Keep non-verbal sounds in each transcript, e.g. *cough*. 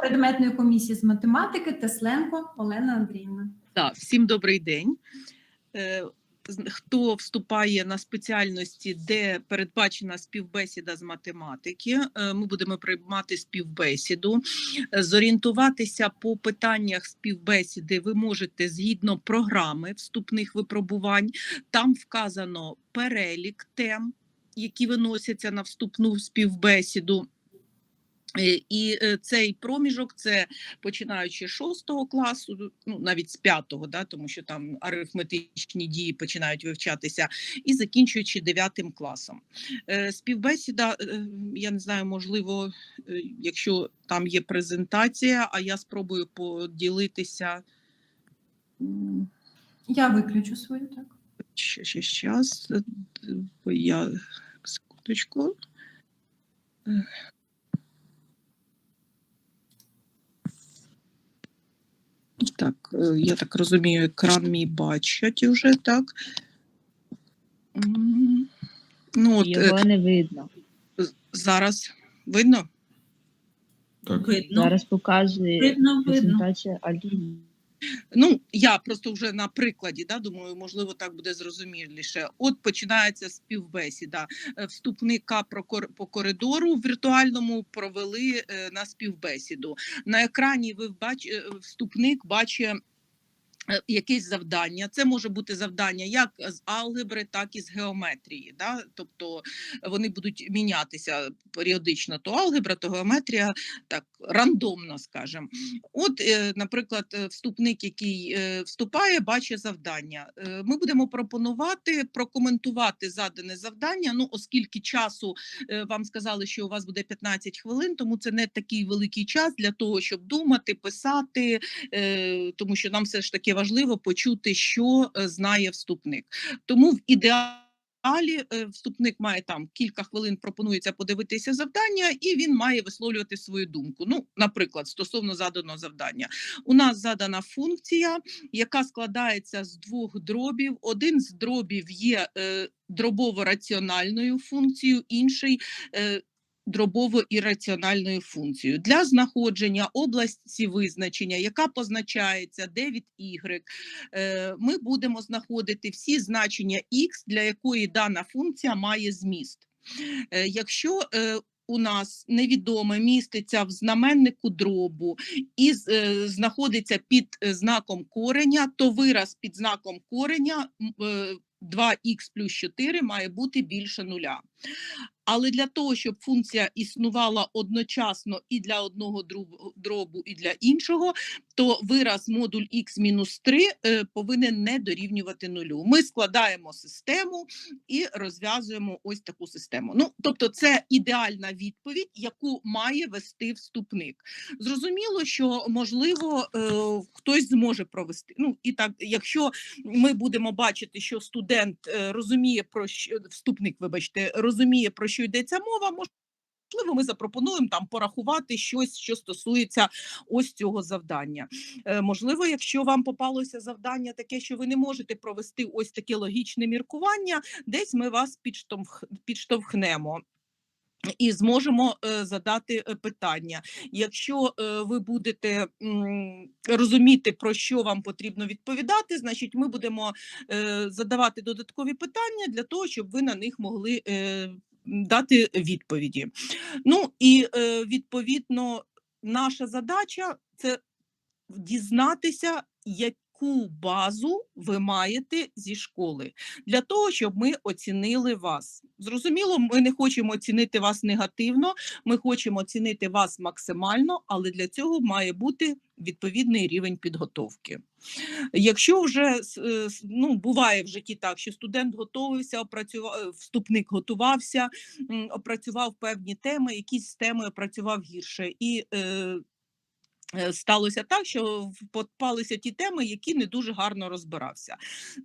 предметної комісії з математики Тесленко Олена Андріївна. Так, всім добрий день. Е, Хто вступає на спеціальності, де передбачена співбесіда з математики, е, ми будемо приймати співбесіду. Е, Зорієнтуватися по питаннях співбесіди ви можете згідно програми вступних випробувань. Там вказано перелік тем, які виносяться на вступну співбесіду. Е, І е, цей проміжок це починаючи з 6 класу, ну навіть з 5, да, тому що там арифметичні дії починають вивчатися, і закінчуючи 9 класом. Е, Співбесіда, я не знаю, можливо, якщо там є презентація, а я спробую поділитися. Я виключу свою, так. Ще, ще, е, бо я секундочку. Так, е, я так розумію, екран мій бачать уже, так. Ну, от, е, Його не видно. зараз видно? Так, Видно. Зараз показує Видно, видно. презентація Аліни. Ну, я просто вже на прикладі, да, думаю, можливо, так буде зрозуміліше. От починається співбесіда. Е, Вступника про по коридору віртуальному провели е, на співбесіду. На екрані ви бач, е, вступник бачить. Е, Якесь завдання, це може бути завдання як з алгебри, так і з геометрії. Да? Тобто вони будуть мінятися періодично то алгебра, то геометрія, так рандомно, скажімо. От, е, наприклад, е, вступник, який е, вступає, бачить завдання. Е, Ми будемо пропонувати прокоментувати задане завдання. Ну, оскільки часу е, вам сказали, що у вас буде 15 хвилин, тому це не такий великий час для того, щоб думати, писати, е, тому що нам все ж таки важливо почути, що е, знає вступник. Тому в ідеалі. Далі е, вступник має там кілька хвилин, пропонується подивитися завдання, і він має висловлювати свою думку. Ну, наприклад, стосовно заданого завдання. У нас задана функція, яка складається з двох дробів. Один з дробів є е, дробово-раціональною функцією, інший е, дробово-ірраціональною функцією. Для знаходження області визначення, яка позначається 9 y, е, ми будемо знаходити всі значення x, для якої дана функція має зміст. Е, Якщо е, у нас невідоме міститься в знаменнику дробу і знаходиться під знаком кореня, то вираз під знаком кореня е, 2х плюс 4 має бути більше нуля. Але для того, щоб функція існувала одночасно і для одного дробу, і для іншого, то вираз модуль х мінус 3 е, повинен не дорівнювати нулю. Ми складаємо систему і розв'язуємо ось таку систему. Ну, тобто, це ідеальна відповідь, яку має вести вступник. Зрозуміло, що можливо е, хтось зможе провести. Ну і так, якщо ми будемо бачити, що студент е, розуміє про що вступник, вибачте, розуміє про що йдеться мова, можливо, ми запропонуємо там порахувати щось, що стосується ось цього завдання. Е, можливо, якщо вам попалося завдання таке, що ви не можете провести ось таке логічне міркування, десь ми вас підштовх, підштовхнемо. І зможемо е, задати е, питання. Якщо ви будете розуміти, про що вам потрібно відповідати, значить ми будемо задавати додаткові питання для того, щоб ви на них могли дати відповіді. Ну і е, відповідно, наша задача це дізнатися, яку базу ви маєте зі школи, для того, щоб ми оцінили вас. Зрозуміло, ми не хочемо оцінити вас негативно, ми хочемо оцінити вас максимально, але для цього має бути відповідний рівень підготовки. Якщо вже е, ну, буває в житті так, що студент готовився, опрацював, вступник готувався, опрацював певні теми, якісь теми опрацював гірше. І е, е, сталося так, що попалися ті теми, які не дуже гарно розбирався.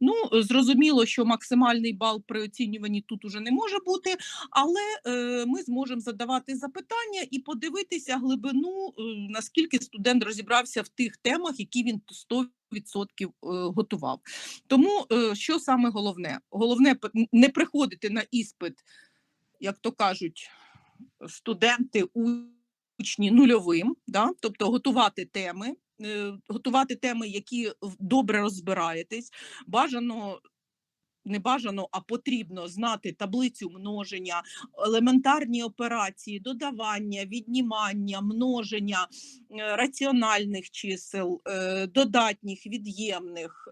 Ну, е, зрозуміло, що максимальний бал при оцінюванні тут уже не може бути, але е, ми зможемо задавати запитання і подивитися глибину, е, наскільки студент розібрався в тих темах, які він 100% е, готував. Тому е, що саме головне? Головне не приходити на іспит, як то кажуть, студенти, учні нульовим, да? тобто готувати теми, е, готувати теми, які добре розбираєтесь. Бажано не бажано, а потрібно знати таблицю множення, елементарні операції, додавання, віднімання, множення е, раціональних чисел, е, додатніх, від'ємних,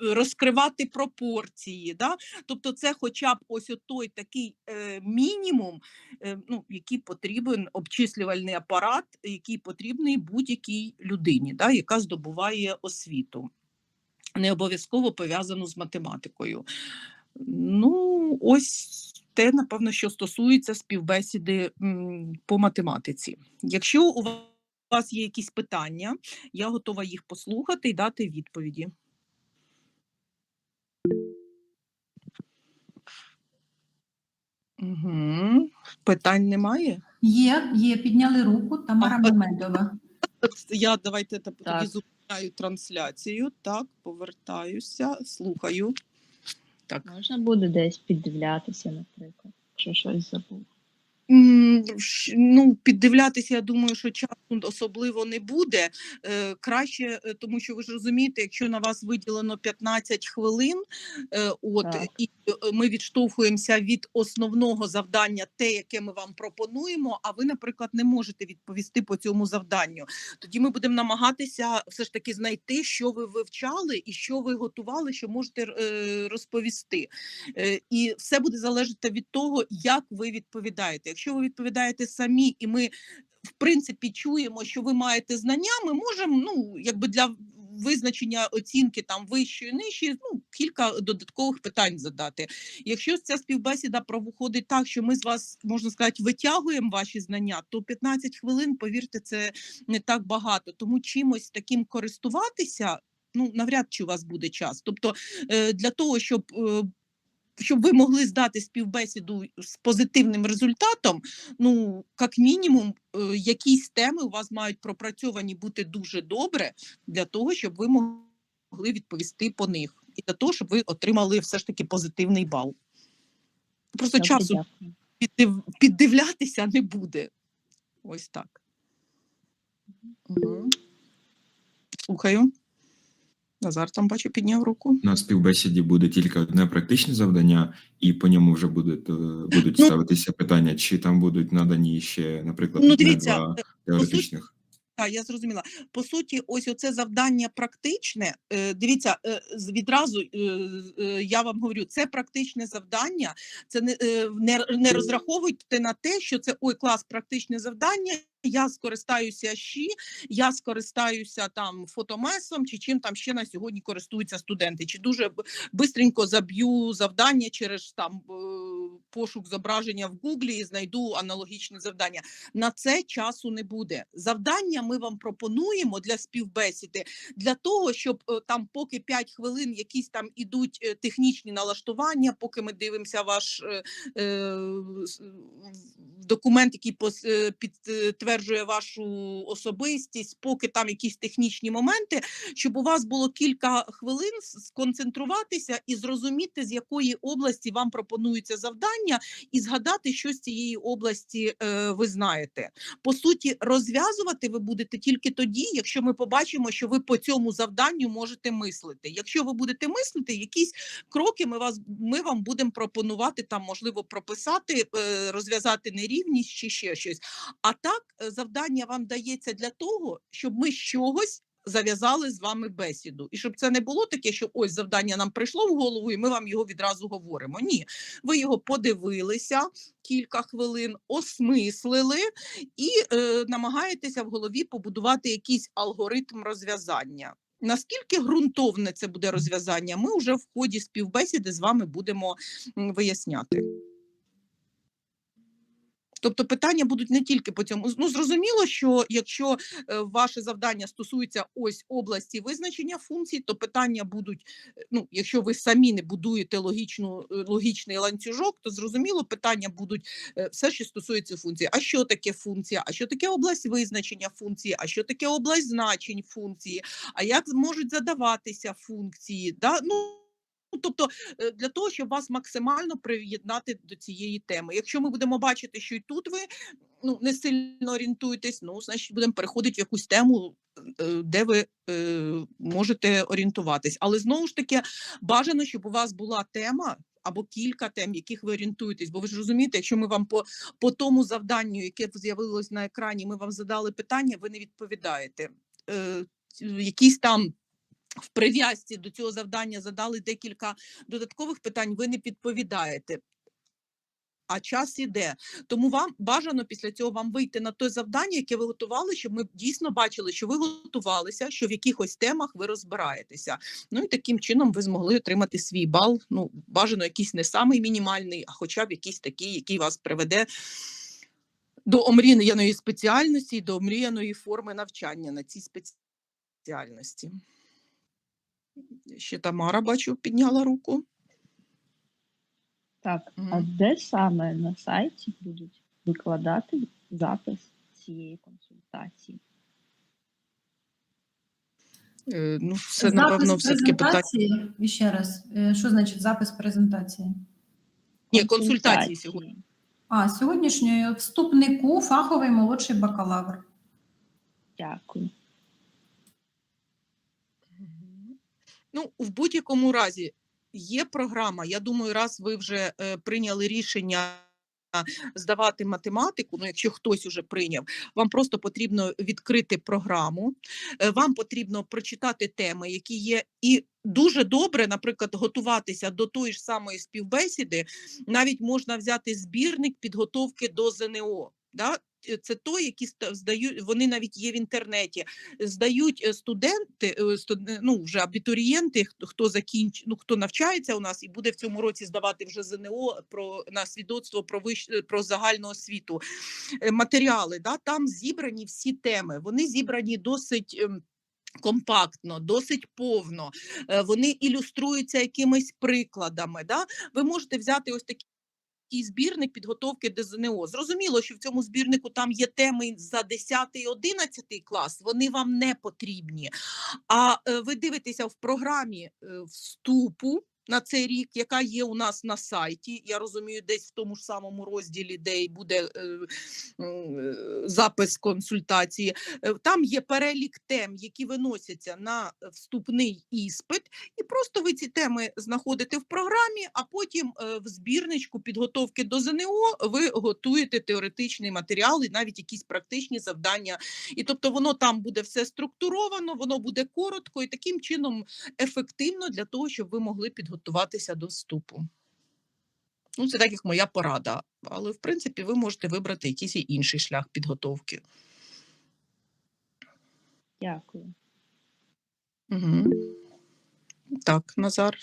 розкривати пропорції. Да? Тобто, це хоча б ось той такий е, мінімум, е, ну, який потрібен обчислювальний апарат, який потрібний будь-якій людині, да? яка здобуває освіту не обов'язково пов'язану з математикою. Ну, ось те, напевно, що стосується співбесіди по математиці. Якщо у вас є якісь питання, я готова їх послухати і дати відповіді. Угу. Питань немає? Є, є, підняли руку Тамара Мемедова. Я давайте та- тоді зупиняю трансляцію. Так, повертаюся, слухаю. Так. Можна буде десь піддивлятися, наприклад, якщо щось забув. Ну, піддивлятися, я думаю, що часу особливо не буде. Е, краще, е, тому що ви ж розумієте, якщо на вас виділено 15 хвилин, е, от Так. і е, ми відштовхуємося від основного завдання, те, яке ми вам пропонуємо, а ви, наприклад, не можете відповісти по цьому завданню. Тоді ми будемо намагатися все ж таки знайти, що ви вивчали і що ви готували, що можете е, розповісти. Е, І все буде залежати від того, як ви відповідаєте. Якщо ви відповідаєте самі, і ми в принципі чуємо, що ви маєте знання, ми можемо ну якби для визначення оцінки там вищої, нижчої, ну кілька додаткових питань задати. Якщо ця співбесіда проходить так, що ми з вас можна сказати витягуємо ваші знання, то 15 хвилин, повірте, це не так багато. Тому чимось таким користуватися. Ну, навряд чи у вас буде час. Тобто, е, для того, щоб е, щоб ви могли здати співбесіду з позитивним результатом, ну, як мінімум, е, якісь теми у вас мають пропрацьовані бути дуже добре для того, щоб ви могли відповісти по них, і для того, щоб ви отримали все ж таки позитивний бал. Просто Добре, часу дякую. піддив, піддивлятися не буде. Ось так. Угу. Слухаю. Назар там бачу, підняв руку. На співбесіді буде тільки одне практичне завдання, і по ньому вже будуть, е, будуть Ну- ставитися питання, чи там будуть надані ще, наприклад, Ну, дивіться, два теоретичних. Так, я зрозуміла. По суті, ось оце завдання практичне. е, Дивіться, е, відразу е, я вам говорю, це практичне завдання. Це не, не, не розраховуйте на те, що це ой, клас, практичне завдання. Я скористаюся щі, я скористаюся там фотомесом, чи чим там ще на сьогодні користуються студенти. Чи дуже бистренько заб'ю завдання через там пошук зображення в Гуглі і знайду аналогічне завдання на це часу не буде. Завдання ми вам пропонуємо для співбесіди для того, щоб е, там, поки 5 хвилин, якісь там ідуть е, технічні налаштування, поки ми дивимося ваш е, е, документ, який підтверджує вашу особистість, поки там якісь технічні моменти, щоб у вас було кілька хвилин сконцентруватися і зрозуміти, з якої області вам пропонується завдання, і згадати, що з цієї області е, ви знаєте. По суті, розв'язувати ви будете тільки тоді, якщо ми побачимо, що ви по цьому завданню можете мислити. Якщо ви будете мислити, якісь кроки ми вас ми вам будемо пропонувати там, можливо, прописати, е, розв'язати нерівність чи ще щось. А так, е, завдання вам дається для того, щоб ми з чогось. Зав'язали з вами бесіду, і щоб це не було таке, що ось завдання нам прийшло в голову, і ми вам його відразу говоримо. Ні, ви його подивилися кілька хвилин, осмислили і е, намагаєтеся в голові побудувати якийсь алгоритм розв'язання. Наскільки ґрунтовне це буде розв'язання, ми вже в ході співбесіди з вами будемо виясняти. Тобто питання будуть не тільки по цьому. Ну зрозуміло, що якщо е, ваше завдання стосується ось області визначення функцій, то питання будуть. е, Ну, якщо ви самі не будуєте логічну е, логічний ланцюжок, то зрозуміло, питання будуть все, що стосується функції. А що таке функція? А що таке область визначення функції? А що таке область значень функції? А як можуть задаватися функції? Да? Ну, тобто е, для того, щоб вас максимально приєднати до цієї теми. Якщо ми будемо бачити, що і тут ви ну, не сильно орієнтуєтесь, ну, значить, будемо переходити в якусь тему, е, де ви е, можете орієнтуватись. Але знову ж таки, бажано, щоб у вас була тема або кілька тем, яких ви орієнтуєтесь. Бо ви ж розумієте, якщо ми вам по, по тому завданню, яке з'явилось на екрані, ми вам задали питання, ви не відповідаєте. Е, якісь там в прив'язці до цього завдання задали декілька додаткових питань, ви не відповідаєте. А час іде. Тому вам бажано після цього вам вийти на те завдання, яке ви готували, щоб ми дійсно бачили, що ви готувалися, що в якихось темах ви розбираєтеся. Ну і таким чином ви змогли отримати свій бал. Ну, бажано якийсь не самий мінімальний, а хоча б якийсь такий, який вас приведе до омріяної спеціальності до омріяної форми навчання на цій спеціальності. Ще Тамара, бачу, підняла руку. Так, а де саме на сайті будуть викладати запис цієї консультації? Е, Ну, це, запис напевно, все-таки питання. ще раз, е, що значить запис презентації? Ні, консультації сьогодні. А, сьогоднішньої вступнику фаховий молодший бакалавр. Дякую. Мгм. Ну, в будь-якому разі є програма. Я думаю, раз ви вже е, прийняли рішення здавати математику, ну якщо хтось уже прийняв, вам просто потрібно відкрити програму, е, вам потрібно прочитати теми, які є, і дуже добре, наприклад, готуватися до тої ж самої співбесіди. Навіть можна взяти збірник підготовки до ЗНО. Да? Е, Це той, які здають, вони навіть є в інтернеті. Здають е, студенти, е, ну вже абітурієнти, хто- закінч, ну хто навчається у нас і буде в цьому році здавати вже ЗНО про на свідоцтво про вищ, е, про загальну освіту. Матеріали, да, там зібрані всі теми. Вони зібрані досить. ем, Компактно, досить повно, вони ілюструються якимись прикладами. Да? Ви можете взяти ось такі такий збірник підготовки до ЗНО. Зрозуміло, що в цьому збірнику там є теми за 10 і 11 клас, вони вам не потрібні. А е, ви дивитеся в програмі е, вступу. На цей рік, яка є у нас на сайті, я розумію, десь в тому ж самому розділі, де й буде е, е, запис консультації. Е, Там є перелік тем, які виносяться на вступний іспит, і просто ви ці теми знаходите в програмі, а потім е, в збірничку підготовки до ЗНО ви готуєте теоретичний матеріал і навіть якісь практичні завдання. І тобто воно там буде все структуровано, воно буде коротко і таким чином ефективно для того, щоб ви могли підготуватися до вступу. Ну, це так як моя порада. Але в принципі ви можете вибрати якийсь і інший шлях підготовки. Дякую. Угу. Так, Назар.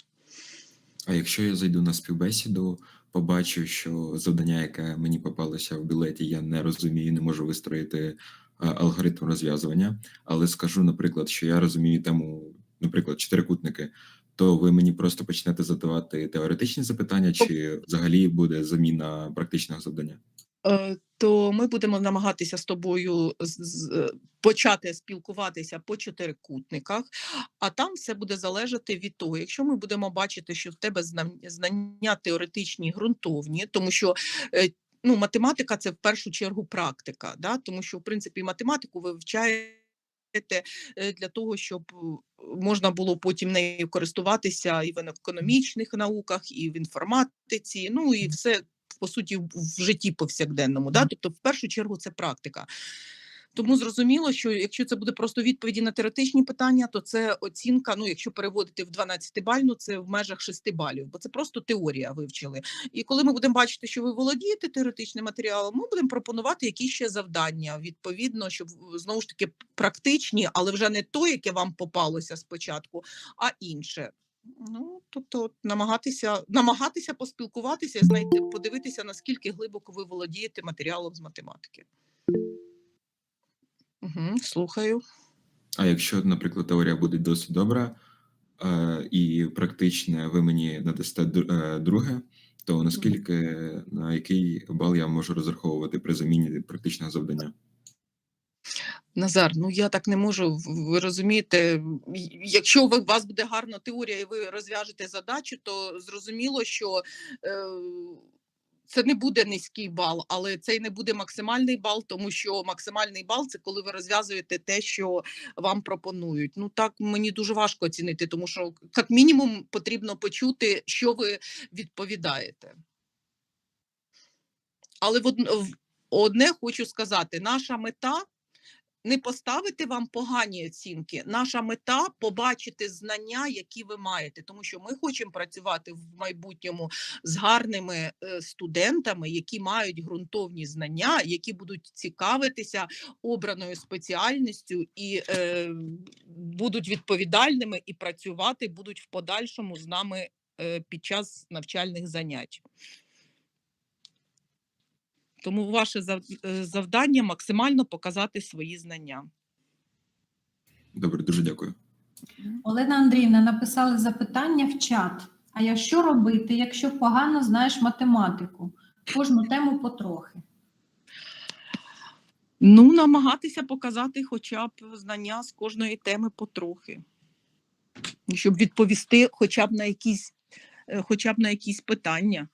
А якщо я зайду на співбесіду, побачу, що завдання, яке мені попалося в білеті, я не розумію, не можу вистроїти алгоритм розв'язування, але скажу, наприклад, що я розумію тему, наприклад, чотирикутники, то ви мені просто почнете задавати теоретичні запитання, чи взагалі буде заміна практичного завдання? Е, то ми будемо намагатися з тобою е, почати спілкуватися по чотирикутниках, а там все буде залежати від того, якщо ми будемо бачити, що в тебе знання теоретичні ґрунтовні, тому що е, ну, математика це в першу чергу практика, да? тому що в принципі математику ви вивчаєте е, для того, щоб е, можна було потім нею користуватися і в економічних науках, і в інформатиці, ну і все по суті в житті повсякденному. Да? Тобто, в першу чергу, це практика. Тому зрозуміло, що якщо це буде просто відповіді на теоретичні питання, то це оцінка. Ну, якщо переводити в 12-бальну, це в межах 6 балів, бо це просто теорія вивчили. І коли ми будемо бачити, що ви володієте теоретичним матеріалом, ми будемо пропонувати якісь ще завдання, відповідно, щоб знову ж таки практичні, але вже не то, яке вам попалося спочатку, а інше. Ну, тобто, намагатися, намагатися поспілкуватися знайти, подивитися, наскільки глибоко ви володієте матеріалом з математики. Угу, слухаю. А якщо, наприклад, теорія буде досить добра, е, і практичне ви мені надасте е, друге, то наскільки на який бал я можу розраховувати при заміні практичного завдання? Назар, ну я так не можу. в- Ви розумієте, й- якщо ви, у вас буде гарна теорія і ви розв'яжете задачу, то зрозуміло, що е, це не буде низький бал, але це й не буде максимальний бал, тому що максимальний бал це коли ви розв'язуєте те, що вам пропонують. Ну так мені дуже важко оцінити, тому що як мінімум потрібно почути, що ви відповідаєте. Але в одне хочу сказати: наша мета не поставити вам погані оцінки. Наша мета побачити знання, які ви маєте, тому що ми хочемо працювати в майбутньому з гарними е, студентами, які мають ґрунтовні знання, які будуть цікавитися обраною спеціальністю і е, будуть відповідальними і працювати будуть в подальшому з нами е, під час навчальних занять. Тому ваше зав- е, завдання максимально показати свої знання. Добре, дуже дякую. Олена Андріївна написали запитання в чат. А я що робити, якщо погано знаєш математику? Кожну тему потрохи. Ну, намагатися показати хоча б знання з кожної теми потрохи, щоб відповісти хоча б на якісь, е, хоча б на якісь питання.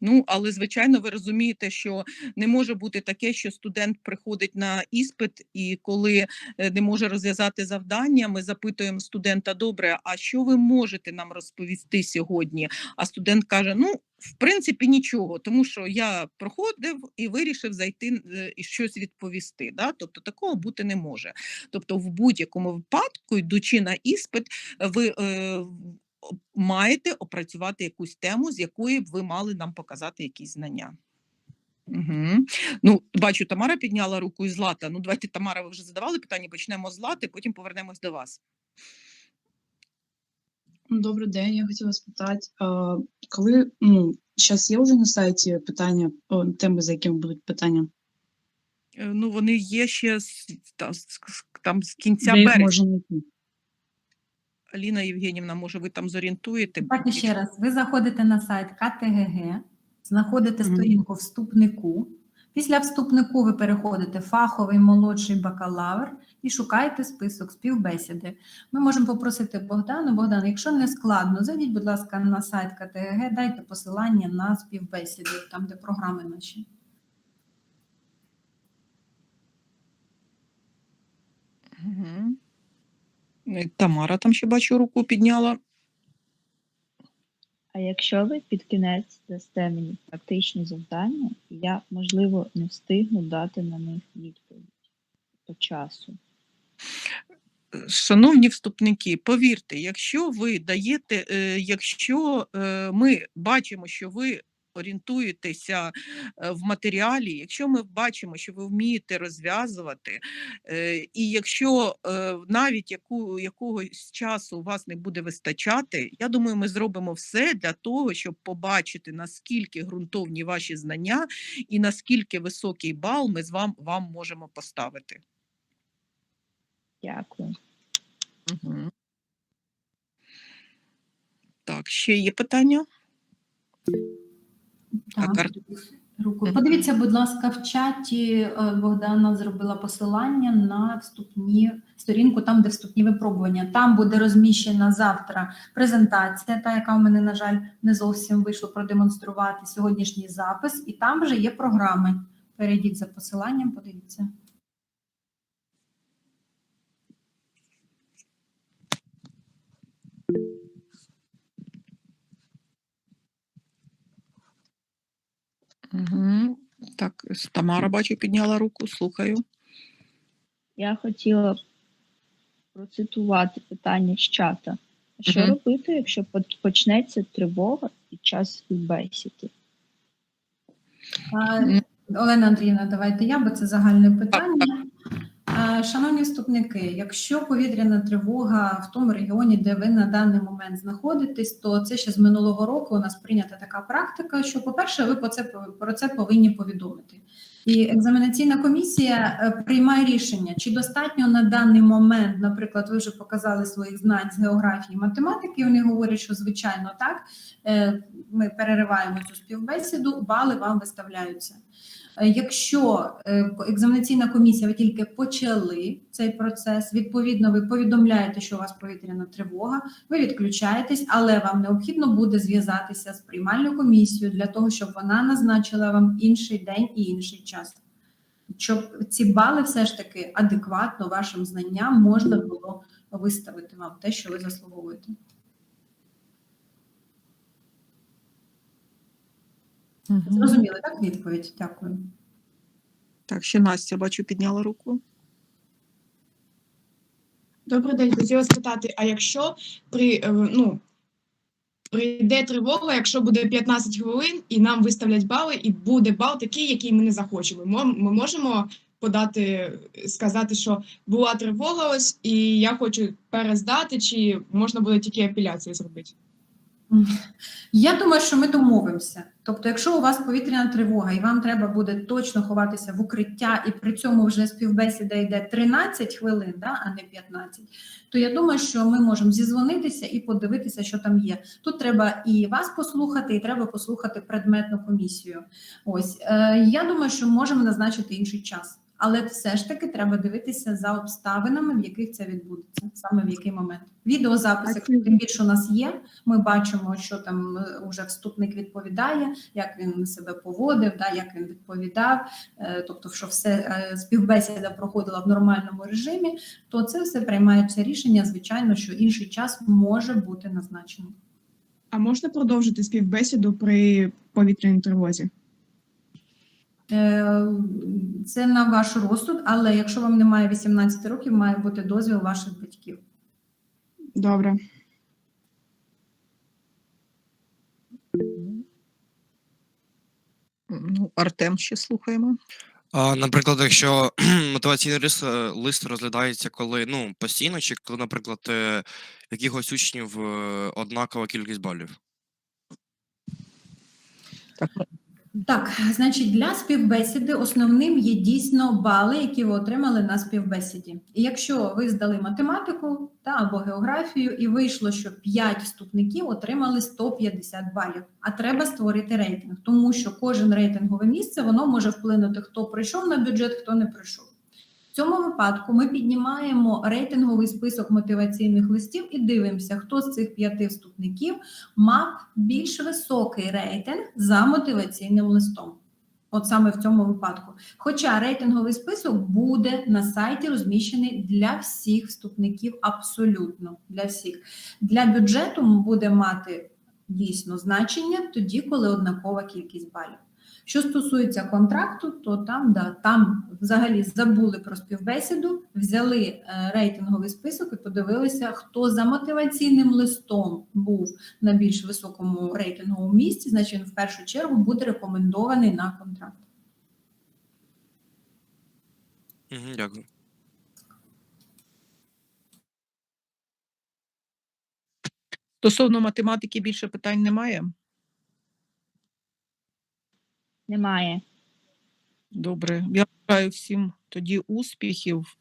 Ну, але звичайно, ви розумієте, що не може бути таке, що студент приходить на іспит, і коли е, не може розв'язати завдання, ми запитуємо студента: добре, а що ви можете нам розповісти сьогодні? А студент каже: Ну, в принципі, нічого, тому що я проходив і вирішив зайти е, і щось відповісти. Да? Тобто такого бути не може. Тобто, в будь-якому випадку, йдучи на іспит, ви е, маєте опрацювати якусь тему, з якої б ви мали нам показати якісь знання. Угу. Ну, бачу, Тамара підняла руку і Злата. Ну, давайте, Тамара, ви вже задавали питання, почнемо з Злати, потім повернемось до вас. Добрий день, я хотіла спитати, коли ну, зараз є вже на сайті питання, теми, за якими будуть питання, Е, Ну, вони є ще з- там з кінця березня. Аліна Євгенівна, може, ви там зорієнтуєте? Давайте ще раз. Ви заходите на сайт КТГГ, знаходите Мгм. сторінку вступнику. Після вступнику ви переходите фаховий молодший бакалавр і шукаєте список співбесіди. Ми можемо попросити Богдану. Богдан, якщо не складно, зайдіть, будь ласка, на сайт КТГГ, дайте посилання на співбесіди, там де програми наші. Тамара там ще бачу руку підняла. А якщо ви під кінець дасте мені практичні завдання, я, можливо, не встигну дати на них відповідь по часу. Шановні вступники, повірте, якщо ви даєте, е, якщо е, ми бачимо, що ви орієнтуєтеся е, в матеріалі, якщо ми бачимо, що ви вмієте розв'язувати, е, і якщо е, навіть яку, якогось часу у вас не буде вистачати, я думаю, ми зробимо все для того, щоб побачити, наскільки ґрунтовні ваші знання і наскільки високий бал ми з вам, вам можемо поставити. Дякую. Угу. Так, ще є питання? Так, руку. Подивіться, будь ласка, в чаті е, Богдана зробила посилання на вступні сторінку, там, де вступні випробування. Там буде розміщена завтра презентація, та яка у мене, на жаль, не зовсім вийшло продемонструвати сьогоднішній запис, і там вже є програми. Перейдіть за посиланням, подивіться. Угу. Так, Тамара, бачу, підняла руку, слухаю. Я хотіла процитувати питання з чата. Що угу. робити, якщо почнеться тривога під час співбесіди? А, Олена Андріївна, давайте я, бо це загальне питання. А, Шановні вступники, якщо повітряна тривога в тому регіоні, де ви на даний момент знаходитесь, то це ще з минулого року у нас прийнята така практика, що, по-перше, ви про це, про це повинні повідомити. І екзаменаційна комісія е, приймає рішення, чи достатньо на даний момент, наприклад, ви вже показали своїх знань з географії, математики. Вони говорять, що звичайно так. Е, Ми перериваємо цю співбесіду, бали вам виставляються. Е, Якщо е, екзаменаційна комісія ви тільки почали цей процес, відповідно, ви повідомляєте, що у вас повітряна тривога, ви відключаєтесь, але вам необхідно буде зв'язатися з приймальною комісією для того, щоб вона назначила вам інший день і інший час. Щоб ці бали все ж таки адекватно вашим знанням можна було виставити вам те, що ви заслуговуєте. Зрозуміли, так відповідь? Дякую. Так, ще Настя, бачу, підняла руку. Добрий день, хотіла спитати, а якщо при е, ну прийде тривога, якщо буде 15 хвилин і нам виставлять бали, і буде бал такий, який ми не захочемо, ми можемо подати, сказати, що була тривога ось, і я хочу перездати, чи можна буде тільки апеляцію зробити? Я думаю, що ми домовимося. Тобто, якщо у вас повітряна тривога і вам треба буде точно ховатися в укриття, і при цьому вже співбесіда йде 13 хвилин, да, а не 15, то я думаю, що ми можемо зізвонитися і подивитися, що там є. Тут треба і вас послухати, і треба послухати предметну комісію. Ось е, я думаю, що можемо назначити інший час. Але все ж таки треба дивитися за обставинами, в яких це відбудеться, саме в який момент. Відеозапис, якщо тим більше у нас є, ми бачимо, що там е, уже вступник відповідає, як він себе поводив, да, як він відповідав, е, тобто, що все е, співбесіда проходила в нормальному режимі, то це все приймається рішення. Звичайно, що інший час може бути назначений. А можна продовжити співбесіду при повітряній тривозі? Е, Це на ваш розсуд, але якщо вам немає 18 років, має бути дозвіл ваших батьків. Добре. Ну, Артем ще слухаємо. А, наприклад, якщо *clears throat* мотиваційний лист, е, лист розглядається коли ну, постійно, чи коли, наприклад, е, якихось учнів однакова кількість балів. Так, Так, значить, для співбесіди основним є дійсно бали, які ви отримали на співбесіді. І якщо ви здали математику та або географію, і вийшло, що 5 вступників отримали 150 балів, а треба створити рейтинг, тому що кожен рейтингове місце воно може вплинути, хто прийшов на бюджет, хто не прийшов. Цьому випадку ми піднімаємо рейтинговий список мотиваційних листів і дивимося, хто з цих п'яти вступників мав більш високий рейтинг за мотиваційним листом. От саме в цьому випадку. Хоча рейтинговий список буде на сайті розміщений для всіх вступників, абсолютно для всіх. Для бюджету буде мати дійсно значення тоді, коли однакова кількість балів. Що стосується контракту, то там да там взагалі забули про співбесіду, взяли е, рейтинговий список і подивилися, хто за мотиваційним листом був на більш високому рейтинговому місці, значить він в першу чергу буде рекомендований на контракт. Дякую. Стосовно математики більше питань немає. Немає. Добре. Я бажаю всім тоді успіхів